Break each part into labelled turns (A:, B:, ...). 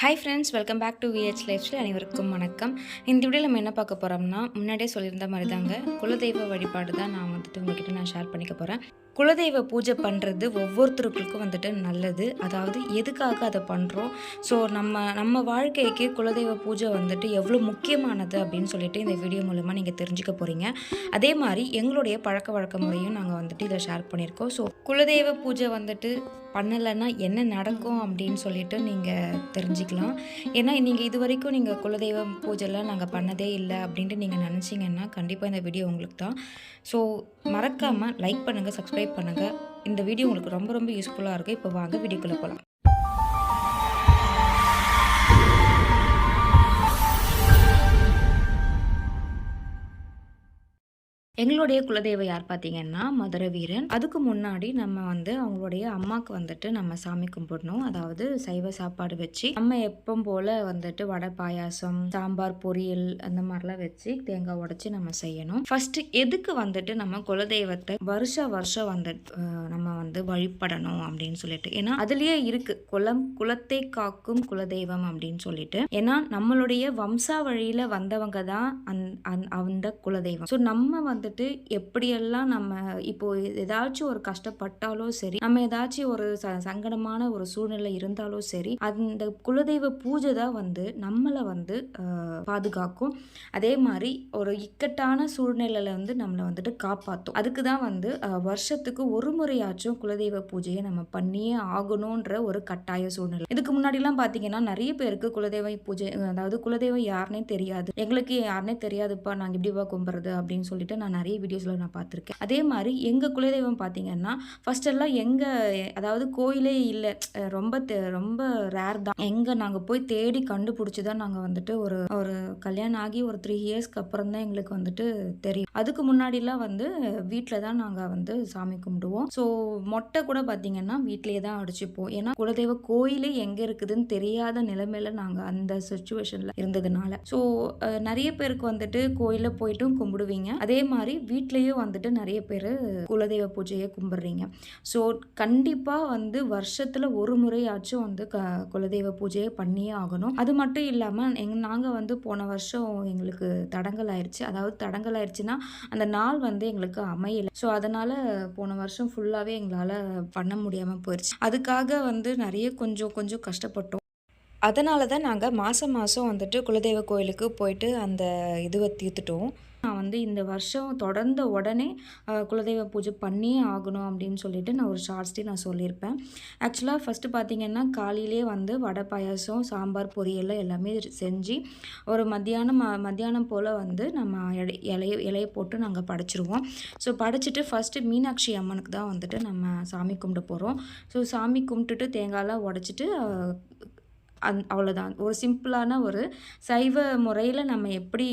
A: Hi friends welcome back to VH lifestyle அனைவருக்கும் வணக்கம். இந்த வீடியோ நம்ம என்ன பார்க்க போகிறோம்னா முன்னாடியே சொல்லியிருந்த மாதிரி தாங்க குலதெய்வ வழிபாடு தான் நான் வந்துட்டு உங்ககிட்ட நான் ஷேர் பண்ணிக்க போகிறேன் குலதெய்வ பூஜை பண்ணுறது ஒவ்வொருத்தருக்கும் வந்துட்டு நல்லது. அதாவது எதுக்காக அதை பண்ணுறோம் ஸோ நம்ம நம்ம வாழ்க்கைக்கு குலதெய்வ பூஜை வந்துட்டு எவ்வளோ முக்கியமானது அப்படின்னு சொல்லிட்டு இந்த வீடியோ மூலமாக நீங்கள் தெரிஞ்சுக்க போகிறீங்க அதே மாதிரி எங்களுடைய பழக்க வழக்க முறையும் நாங்கள் வந்துட்டு இதை ஷேர் பண்ணியிருக்கோம். ஸோ குலதெய்வ பூஜை வந்துட்டு பண்ணலைன்னா என்ன நடக்கும் அப்படின்னு சொல்லிட்டு நீங்கள் தெரிஞ்சுக்கலாம். ஏன்னா நீங்கள் இது வரைக்கும் நீங்கள் குலதெய்வ பூஜைலாம் நாங்கள் பண்ணதே இல்லை அப்படின்ட்டு நீங்கள் நினச்சிங்கன்னா கண்டிப்பாக இந்த வீடியோ உங்களுக்கு தான். ஸோ மறக்காமல் லைக் பண்ணுங்கள் சப்ஸ்கிரைப் பண்ணுங்கள் இந்த வீடியோ உங்களுக்கு ரொம்ப ரொம்ப யூஸ்ஃபுல்லாக இருக்குது இப்போ வாங்க வீடியோக்குள்ளே போகலாம் எங்களுடைய குலதெய்வம் யார் பார்த்தீங்கன்னா மதுரை வீரன். அதுக்கு முன்னாடி நம்ம வந்து அவங்களுடைய அம்மாவுக்கு வந்துட்டு நம்ம சாமி கும்பிடணும். அதாவது சைவ சாப்பாடு வச்சு நம்ம எப்பவும் போல வந்துட்டு வடை பாயாசம் சாம்பார் பொரியல் அந்த மாதிரிலாம் வச்சு தேங்காய் உடைச்சி நம்ம செய்யணும். ஃபர்ஸ்ட் எதுக்கு வந்துட்டு நம்ம குலதெய்வத்தை வருஷ வருஷம் வந்துட்டு நம்ம வந்து வழிபடணும் அப்படின்னு சொல்லிட்டு. ஏன்னா அதுலயே இருக்கு. குலம் குலத்தை காக்கும் குலதெய்வம் அப்படின்னு சொல்லிட்டு. ஏன்னா நம்மளுடைய வம்சாவழியில வந்தவங்க தான் அந் அந்- அந்த குலதெய்வம். ஸோ நம்ம வந்துட்டு எப்படியெல்லாம் நம்ம இப்போ ஏதாச்சும் ஒரு கஷ்டப்பட்டாலும் சரி நம்ம ஏதாச்சும் ஒரு ச சங்கடமான ஒரு சூழ்நிலை இருந்தாலும் சரி அந்த குலதெய்வ பூஜை தான் வந்து நம்மளை வந்து பாதுகாக்கும். அதே மாதிரி ஒரு இக்கட்டான சூழ்நிலையில வந்து நம்மளை வந்துட்டு காப்பாற்றும் அதுக்கு தான் வந்து வருஷத்துக்கு ஒரு முறையாச்சும் குலதெய்வ பூஜையை நம்ம பண்ணியே ஆகணுன்ற ஒரு கட்டாய சூழ்நிலை. இதுக்கு முன்னாடிலாம் பார்த்தீங்கன்னா நிறைய பேருக்கு குலதெய்வ பூஜை அதாவது குலதெய்வம் யாருனே தெரியாது. எங்களுக்கு யாருன்னே தெரியாது. தெரியாதுப்பா நாங்கள் எப்படிப்பா கும்பிட்றது அப்படின்னு சொல்லிட்டு நான் நிறைய வீடியோஸில் நான் பார்த்துருக்கேன். அதே மாதிரி எங்கள் குலதெய்வம் பார்த்தீங்கன்னா ஃபர்ஸ்ட் எல்லாம் எங்கள் அதாவது கோயிலே இல்லை ரொம்ப ரொம்ப ரேர் தான். எங்கே நாங்கள் போய் தேடி கண்டுபிடிச்சி தான் நாங்கள் வந்துட்டு ஒரு ஒரு கல்யாணம் ஆகி ஒரு த்ரீ இயர்ஸ்க்கு அப்புறம் தான் எங்களுக்கு வந்துட்டு தெரியும். அதுக்கு முன்னாடிலாம் வந்து வீட்டில் தான் நாங்கள் வந்து சாமி கும்பிடுவோம். ஸோ மொட்டை கூட பார்த்தீங்கன்னா வீட்டிலேயே தான் அடிச்சுப்போம். ஏன்னா குலதெய்வ கோயிலே எங்கே இருக்குதுன்னு தெரியாத நிலைமையில நாங்கள் அந்த சுச்சுவேஷனில் இருந்ததுனால. ஸோ நிறைய பேருக்கு வந்துட்டு கோயிலில் போயிட்டும் கும்பிடுவீங்க. அதே மாதிரி வீட்லேயும் வந்துட்டு நிறைய பேர் குலதெய்வ பூஜையை கும்பிட்றீங்க. ஸோ கண்டிப்பாக வந்து வருஷத்தில் ஒரு முறையாச்சும் வந்து க குலதெய்வ பூஜையை பண்ணியே ஆகணும். அது மட்டும் இல்லாமல் எங் நாங்கள் வந்து போன வருஷம் எங்களுக்கு தடங்கல் ஆயிடுச்சு அதாவது தடங்கல் ஆயிடுச்சுன்னா அந்த நாள் வந்து எங்களுக்கு அமையலை. ஸோ அதனால் போன வருஷம் ஃபுல்லாகவே எங்களால் பண்ண முடியாமல் போயிடுச்சு அதுக்காக வந்து நிறைய கொஞ்சம் கொஞ்சம் கஷ்டப்பட்டோம். அதனால தான் நாங்கள் மாதம் மாதம் வந்துட்டு குலதெய்வ கோயிலுக்கு போயிட்டு அந்த இதுவை தீர்த்துட்டோம். நான் வந்து இந்த வருஷம் தொடர்ந்த உடனே குலதெய்வ பூஜை பண்ணியே ஆகணும் அப்படின்னு சொல்லிட்டு நான் ஒரு ஷார்ட்ஸ்டே நான் சொல்லியிருப்பேன். ஆக்சுவலாக ஃபஸ்ட்டு பார்த்தீங்கன்னா காலையிலே வந்து வடை பாயாசம் சாம்பார் பொரியல் எல்லாமே செஞ்சு ஒரு மத்தியானம் மத்தியானம் போல் வந்து நம்ம இலைய இலைய போட்டு நாங்கள் படைச்சிருவோம். ஸோ படைச்சிட்டு ஃபஸ்ட்டு மீனாட்சி அம்மனுக்கு தான் வந்துட்டு நம்ம சாமி கும்பிட போகிறோம் ஸோ சாமி கும்பிட்டுட்டு தேங்காய்லாம் உடச்சிட்டு அந் அவ்வளோதான் ஒரு சிம்பிளான ஒரு சைவ முறையில் நம்ம எப்படி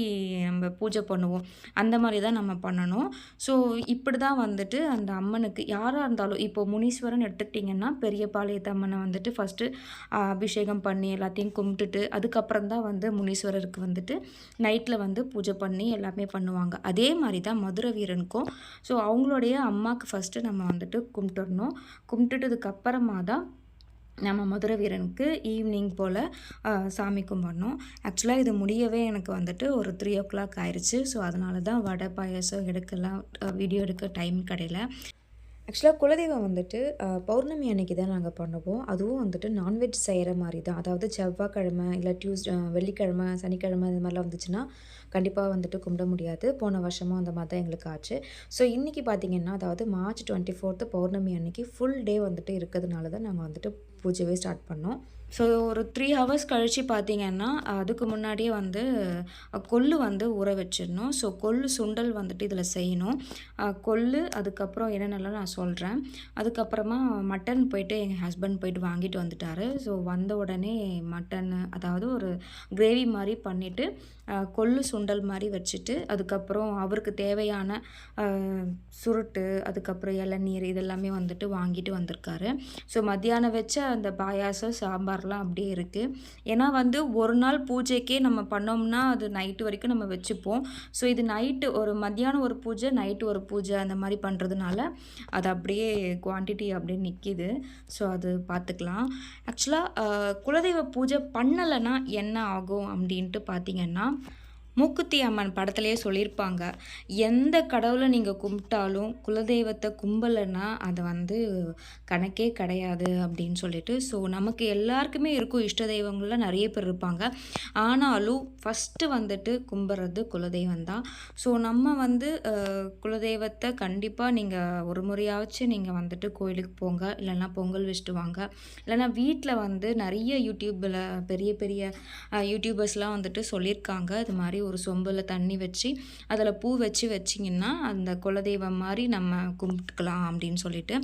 A: நம்ம பூஜை பண்ணுவோம் அந்த மாதிரி தான் நம்ம பண்ணணும். ஸோ இப்படி தான் வந்துட்டு அந்த அம்மனுக்கு யாராக இருந்தாலும் இப்போ முனீஸ்வரன் எடுத்துக்கிட்டிங்கன்னா பெரிய பாளையத்து அம்மனை வந்துட்டு ஃபஸ்ட்டு அபிஷேகம் பண்ணி எல்லாத்தையும் கும்பிட்டுட்டு அதுக்கப்புறம் தான் வந்து முனீஸ்வரருக்கு வந்துட்டு நைட்டில் வந்து பூஜை பண்ணி எல்லாமே பண்ணுவாங்க. அதே மாதிரி தான் மதுரை வீரனுக்கும். ஸோ அவங்களுடைய அம்மாவுக்கு ஃபஸ்ட்டு நம்ம வந்துட்டு கும்பிட்டுடணும். கும்பிட்டுட்டதுக்கப்புறமா தான் நம்ம மதுரை வீரனுக்கு ஈவினிங் போல் சாமி கும்பிடணும். ஆக்சுவலாக இது முடியவே எனக்கு வந்துட்டு ஒரு த்ரீ ஓ கிளாக் ஆயிடுச்சு ஸோ அதனால தான் வடை பாயாசம் எடுக்கலாம் வீடியோ எடுக்க டைம் கிடையில. ஆக்சுவலாக குலதெய்வம் வந்துட்டு பௌர்ணமி அன்னைக்கு தான் நாங்கள் பண்ணுவோம். அதுவும் வந்துட்டு நான்வெஜ் செய்கிற மாதிரி தான் அதாவது செவ்வாய்க்கிழமை இல்லை டியூஸ் வெள்ளிக்கிழமை சனிக்கிழமை இது மாதிரிலாம் வந்துச்சுன்னா கண்டிப்பாக வந்துட்டு கும்பிட முடியாது. போன வருஷமும் அந்த மாதிரி தான் எங்களுக்கு ஆச்சு. ஸோ இன்றைக்கி பார்த்திங்கன்னா அதாவது மார்ச் டுவெண்ட்டி ஃபோர்த்து பௌர்ணமி அன்னைக்கு ஃபுல் டே வந்துட்டு இருக்கிறதுனால தான் நாங்கள் வந்துட்டு பூஜையே ஸ்டார்ட் பண்ணோம். ஸோ ஒரு த்ரீ ஹவர்ஸ் கழித்து பார்த்தீங்கன்னா அதுக்கு முன்னாடியே வந்து கொள்ளு வந்து ஊற வச்சிடணும். ஸோ கொள்ளு சுண்டல் வந்துட்டு இதில் செய்யணும். கொள்ளு அதுக்கப்புறம் என்னென்னலாம் நான் சொல்கிறேன் அதுக்கப்புறமா மட்டன் போயிட்டு எங்கள் ஹஸ்பண்ட் போயிட்டு வாங்கிட்டு வந்துட்டாரு. ஸோ வந்த உடனே மட்டன் அதாவது ஒரு கிரேவி மாதிரி பண்ணிவிட்டு கொள்ளு சுண்டல் மாதிரி வச்சுட்டு அதுக்கப்புறம் அவருக்கு தேவையான சுருட்டு அதுக்கப்புறம் இளநீர் இதெல்லாமே வந்துட்டு வாங்கிட்டு வந்திருக்காரு. ஸோ மத்தியானம் வச்ச அந்த பாயாசம் சாம்பார்லாம் அப்படியே இருக்குது ஏன்னா வந்து ஒரு நாள் பூஜைக்கே நம்ம பண்ணோம்னா அது நைட்டு வரைக்கும் நம்ம வச்சுப்போம். ஸோ இது நைட்டு ஒரு மத்தியானம் ஒரு பூஜை நைட்டு ஒரு பூஜை அந்த மாதிரி பண்ணுறதுனால அது அப்படியே குவான்டிட்டி அப்படியே நிற்கிது ஸோ அது பார்த்துக்கலாம். ஆக்சுவலாக குலதெய்வ பூஜை பண்ணலைன்னா என்ன ஆகும் அப்படின்ட்டு பார்த்திங்கன்னா மூக்குத்தி அம்மன் படத்துலேயே சொல்லியிருப்பாங்க. எந்த கடவுளை நீங்கள் கும்பிட்டாலும் குலதெய்வத்தை கும்பலைன்னா அது வந்து கணக்கே கிடையாது அப்படின்னு சொல்லிட்டு. ஸோ நமக்கு எல்லாருக்குமே இருக்கும் இஷ்ட தெய்வங்களில் நிறைய பேர் இருப்பாங்க. ஆனாலும் ஃபஸ்ட்டு வந்துட்டு கும்பிட்றது குலதெய்வம் தான். ஸோ நம்ம வந்து குலதெய்வத்தை கண்டிப்பாக நீங்கள் ஒரு முறையாச்சும் நீங்கள் வந்துட்டு கோயிலுக்கு போங்க. இல்லைன்னா பொங்கல் வச்சுட்டு வாங்க. இல்லைன்னா வீட்டில் வந்து நிறைய யூடியூப்பில் பெரிய பெரிய யூடியூபர்ஸ்லாம் வந்துட்டு சொல்லியிருக்காங்க. இது மாதிரி ஒரு சொம்பில் தண்ணி வச்சு அதில் பூ வச்சு வச்சிங்கன்னா அந்த குலதெய்வம் மாதிரி நம்ம கும்பிட்டுக்கலாம் அப்படின்னு சொல்லிட்டு.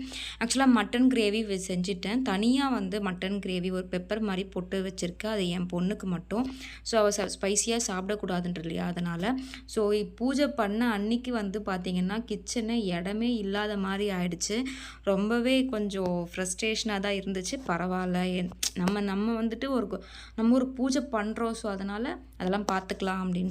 A: ஆக்சுவலாக மட்டன் கிரேவி செஞ்சுட்டேன். தனியாக வந்து மட்டன் கிரேவி ஒரு பெப்பர் மாதிரி போட்டு வச்சுருக்கேன் அது என் பொண்ணுக்கு மட்டும். ஸோ அவள் ஸ்பைஸியாக சாப்பிடக்கூடாதுன்ற இல்லையா அதனால். ஸோ பூஜை பண்ண அன்னைக்கு வந்து பார்த்திங்கன்னா கிச்சனு இடமே இல்லாத மாதிரி ஆயிடுச்சு. ரொம்பவே கொஞ்சம் ஃப்ரஸ்ட்ரேஷனாக தான் இருந்துச்சு. பரவாயில்ல. நம்ம நம்ம வந்துட்டு ஒரு நம்ம ஒரு பூஜை பண்ணுறோம் ஸோ அதனால் அதெல்லாம் பார்த்துக்கலாம் அப்படின்னு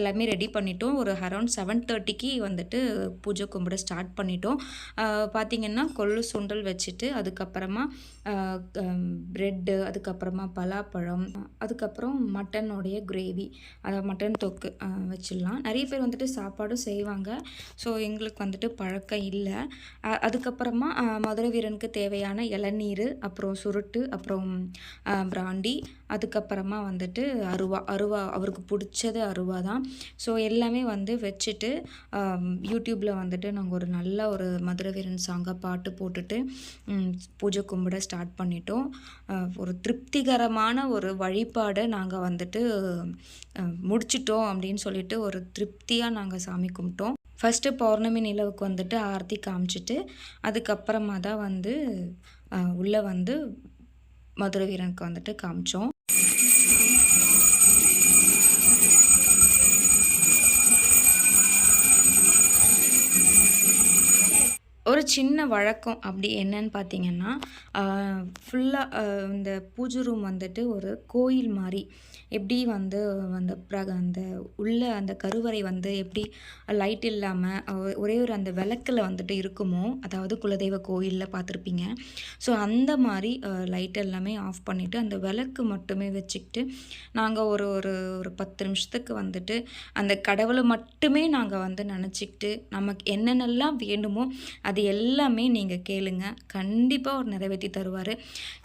A: எல்லாமே ரெடி பண்ணிட்டோம். ஒரு அரௌண்ட் செவன் தேர்ட்டிக்கு வந்துட்டு பூஜை கும்பிட ஸ்டார்ட் பண்ணிட்டோம். பார்த்திங்கன்னா கொள்ளு சுண்டல் வச்சுட்டு அதுக்கப்புறமா ப்ரெட்டு அதுக்கப்புறமா பலாப்பழம் அதுக்கப்புறம் மட்டனுடைய கிரேவி அதை மட்டன் தொக்கு வச்சிடலாம். நிறைய பேர் வந்துட்டு சாப்பாடும் செய்வாங்க. ஸோ எங்களுக்கு வந்துட்டு பழக்கம் இல்லை. அதுக்கப்புறமா மதுரை வீரனுக்கு தேவையான இளநீர் அப்புறம் சுருட்டு அப்புறம் பிராண்டி அதுக்கப்புறமா வந்துட்டு அருவா அருவா அவருக்கு பிடிச்சது அருவா தான். ஸோ எல்லாமே வந்து வச்சுட்டு யூடியூப்பில் வந்துட்டு நாங்கள் ஒரு நல்ல ஒரு மதுரை வீரன் சாங்காக பாட்டு போட்டுட்டு பூஜை கும்பிட ஸ்டார்ட் பண்ணிட்டோம். ஒரு திருப்திகரமான ஒரு வழிபாடை நாங்கள் வந்துட்டு முடிச்சிட்டோம் அப்படின்னு சொல்லிட்டு ஒரு திருப்தியாக நாங்கள் சாமி கும்பிட்டோம். ஃபஸ்ட்டு பௌர்ணமி நிலவுக்கு வந்துட்டு ஆரத்தி காமிச்சிட்டு அதுக்கப்புறமா தான் வந்து உள்ளே வந்து மதுரை வீரனுக்கு வந்துட்டு காமிச்சோம். சின்ன வழக்கம் அப்படி என்னன்னு பார்த்தீங்கன்னா ஃபுல்லாக இந்த பூஜை ரூம் வந்துட்டு ஒரு கோயில் மாதிரி. எப்படி வந்து அந்த பிரக அந்த உள்ள அந்த கருவறை வந்து எப்படி லைட் இல்லாமல் ஒரே ஒரு அந்த விளக்கில் வந்துட்டு இருக்குமோ அதாவது குலதெய்வ கோயிலில் பார்த்துருப்பீங்க. ஸோ அந்த மாதிரி லைட் எல்லாமே ஆஃப் பண்ணிவிட்டு அந்த விளக்கு மட்டுமே வச்சுக்கிட்டு நாங்கள் ஒரு ஒரு ஒரு பத்து நிமிஷத்துக்கு வந்துட்டு அந்த கடவுளை மட்டுமே நாங்கள் வந்து நினச்சிக்கிட்டு நமக்கு என்னென்னலாம் வேண்டுமோ அது எல்லாமே நீங்கள் கேளுங்க. கண்டிப்பாக அவர் நிறைவேற்றி தருவார்.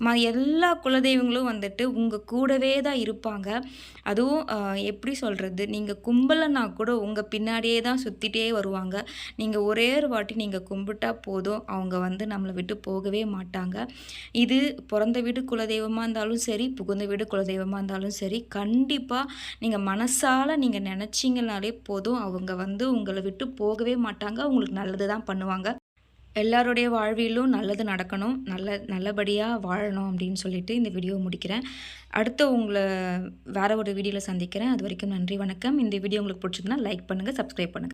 A: ம எல்லா குலதெய்வங்களும் வந்துட்டு உங்கள் கூடவே தான் இருப்பாங்க. அதுவும் எப்படி சொல்கிறது நீங்கள் கும்பலைன்னா கூட உங்கள் பின்னாடியே தான் சுற்றிட்டே வருவாங்க. நீங்கள் ஒரே ஒரு வாட்டி நீங்கள் கும்பிட்டா போதும். அவங்க வந்து நம்மளை விட்டு போகவே மாட்டாங்க. இது பிறந்த வீடு குலதெய்வமாக இருந்தாலும் சரி புகுந்த வீடு குலதெய்வமாக இருந்தாலும் சரி கண்டிப்பாக நீங்கள் மனசால் நீங்கள் நினச்சிங்கனாலே போதும். அவங்க வந்து உங்களை விட்டு போகவே மாட்டாங்க. உங்களுக்கு நல்லது தான் பண்ணுவாங்க. எல்லாருடைய வாழ்விலும் நல்லது நடக்கணும் நல்ல நல்லபடியாக வாழணும் அப்படின்னு சொல்லிட்டு இந்த வீடியோ முடிக்கிறேன். அடுத்து உங்களை வேறு ஒரு வீடியோவில் சந்திக்கிறேன். அது வரைக்கும் நன்றி வணக்கம். இந்த வீடியோ உங்களுக்கு பிடிச்சிருந்தா லைக் பண்ணுங்கள் சப்ஸ்கிரைப் பண்ணுங்கள்